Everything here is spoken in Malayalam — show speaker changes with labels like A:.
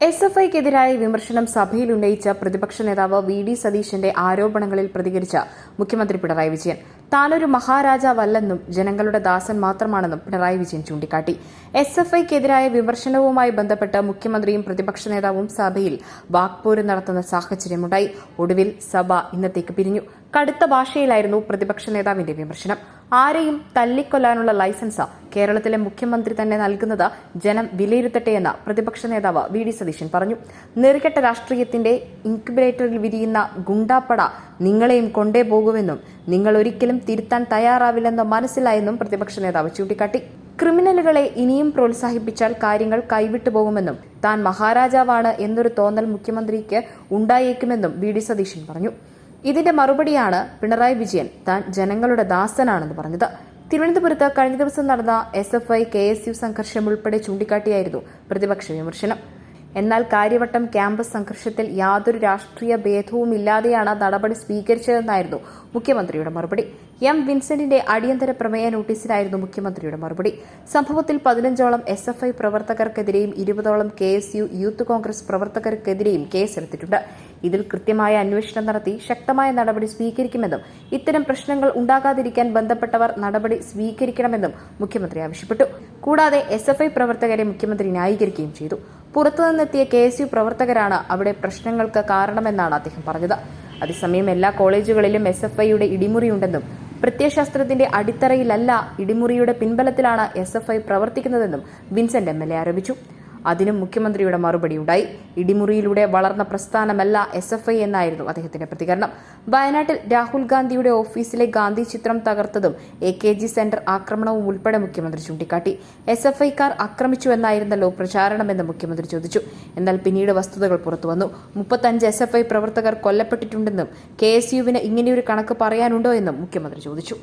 A: എസ് എഫ് ഐക്കെതിരായ വിമർശനം സഭയിൽ ഉന്നയിച്ച പ്രതിപക്ഷ നേതാവ് വി ഡി സതീശന്റെ ആരോപണങ്ങളിൽ പ്രതികരിച്ച മുഖ്യമന്ത്രി പിണറായി വിജയൻ. താനൊരു മഹാരാജാവല്ലെന്നും ജനങ്ങളുടെ ദാസൻ മാത്രമാണെന്നും പിണറായി വിജയൻ ചൂണ്ടിക്കാട്ടി. എസ് എഫ് ഐക്കെതിരായ വിമർശനവുമായി ബന്ധപ്പെട്ട് മുഖ്യമന്ത്രിയും പ്രതിപക്ഷ നേതാവും സഭയിൽ വാക്പോര് നടത്തുന്ന സാഹചര്യമുണ്ടായി. ഒടുവിൽ സഭ ഇന്നത്തേക്ക് പിരിഞ്ഞു. കടുത്ത ഭാഷയിലായിരുന്നു പ്രതിപക്ഷ നേതാവിന്റെ വിമർശനം. ആരെയും തല്ലിക്കൊല്ലാനുള്ള ലൈസൻസ് കേരളത്തിലെ മുഖ്യമന്ത്രി തന്നെ നൽകുന്നത് ജനം വിലയിരുത്തട്ടെയെന്ന് പ്രതിപക്ഷ നേതാവ് വി ഡി സതീശൻ പറഞ്ഞു. നെറുകെട്ട രാഷ്ട്രീയത്തിന്റെ ഇൻക്യുബേറ്ററിൽ വിരിയുന്ന ഗുണ്ടാപ്പട നിങ്ങളെയും കൊണ്ടേ പോകുമെന്നും നിങ്ങൾ ഒരിക്കലും തിരുത്താൻ തയ്യാറാവില്ലെന്ന് മനസ്സിലായെന്നും പ്രതിപക്ഷ നേതാവ് ചൂണ്ടിക്കാട്ടി. ക്രിമിനലുകളെ ഇനിയും പ്രോത്സാഹിപ്പിച്ചാൽ കാര്യങ്ങൾ കൈവിട്ടു പോകുമെന്നും താൻ മഹാരാജാവാണ് എന്നൊരു തോന്നൽ മുഖ്യമന്ത്രിക്ക് ഉണ്ടായേക്കുമെന്നും വി ഡി സതീശൻ പറഞ്ഞു. ഇതിന്റെ മറുപടിയാണ് പിണറായി വിജയൻ താൻ ജനങ്ങളുടെ ദാസനാണെന്ന് പറഞ്ഞത്. തിരുവനന്തപുരത്ത് കഴിഞ്ഞ ദിവസം നടന്ന S F I K S U സംഘർഷം ഉൾപ്പെടെ ചൂണ്ടിക്കാട്ടിയായിരുന്നു പ്രതിപക്ഷ വിമർശനം. എന്നാൽ കാര്യവട്ടം ക്യാമ്പസ് സംഘർഷത്തിൽ യാതൊരു രാഷ്ട്രീയ ഭേദവുമില്ലാതെയാണ് നടപടി സ്വീകരിച്ചതെന്നായിരുന്നു മുഖ്യമന്ത്രിയുടെ മറുപടി. എം വിൻസെന്റിന്റെ അടിയന്തര പ്രമേയ നോട്ടീസിലായിരുന്നു മുഖ്യമന്ത്രിയുടെ മറുപടി. സംഭവത്തിൽ പതിനഞ്ചോളം എസ് എഫ് ഐ പ്രവർത്തകർക്കെതിരെയും ഇരുപതോളം K S U Youth Congress പ്രവർത്തകർക്കെതിരെയും കേസെടുത്തിട്ടുണ്ട്. ഇതിൽ കൃത്യമായ അന്വേഷണം നടത്തി ശക്തമായ നടപടി സ്വീകരിക്കുമെന്നും ഇത്തരം പ്രശ്നങ്ങൾ ഉണ്ടാകാതിരിക്കാൻ ബന്ധപ്പെട്ടവർ നടപടി സ്വീകരിക്കണമെന്നും മുഖ്യമന്ത്രി ആവശ്യപ്പെട്ടു. കൂടാതെ എസ് എഫ് ഐ പ്രവർത്തകരെ മുഖ്യമന്ത്രി ന്യായീകരിക്കുകയും ചെയ്തു. പുറത്തുനിന്നെത്തിയ കെ എസ് യു പ്രവർത്തകരാണ് അവിടെ പ്രശ്നങ്ങൾക്ക് കാരണമെന്നാണ് അദ്ദേഹം പറഞ്ഞത്. അതേസമയം എല്ലാ കോളേജുകളിലും എസ് എഫ് ഐയുടെ ഇടിമുറിയുണ്ടെന്നും പ്രത്യയശാസ്ത്രത്തിന്റെ അടിത്തറയിലല്ല ഇടിമുറിയുടെ പിൻബലത്തിലാണ് എസ് എഫ് ഐ പ്രവർത്തിക്കുന്നതെന്നും വിൻസെന്റ് എം എൽ എ ആരോപിച്ചു. അതിനും മുഖ്യമന്ത്രിയുടെ മറുപടിയുണ്ടായി. ഇടിമുറിയിലൂടെ വളർന്ന പ്രസ്ഥാനമല്ല എസ് എഫ് ഐ എന്നായിരുന്നു അദ്ദേഹത്തിന്റെ പ്രതികരണം. വയനാട്ടിൽ രാഹുൽ ഗാന്ധിയുടെ ഓഫീസിലെ ഗാന്ധി ചിത്രം തകർത്തതും എ കെ ജി സെന്റർ ആക്രമണവും ഉൾപ്പെടെ മുഖ്യമന്ത്രി ചൂണ്ടിക്കാട്ടി. എസ് എഫ് ഐക്കാർ ആക്രമിച്ചുവെന്നായിരുന്നല്ലോ പ്രചാരണമെന്ന് മുഖ്യമന്ത്രി ചോദിച്ചു. എന്നാൽ പിന്നീട് വസ്തുതകൾ പുറത്തുവന്നു. മുപ്പത്തഞ്ച് എസ് എഫ് ഐ പ്രവർത്തകർ കൊല്ലപ്പെട്ടിട്ടുണ്ടെന്നും കെ എസ് യുവിന് ഇങ്ങനെയൊരു കണക്ക് പറയാനുണ്ടോ എന്നും മുഖ്യമന്ത്രി ചോദിച്ചു.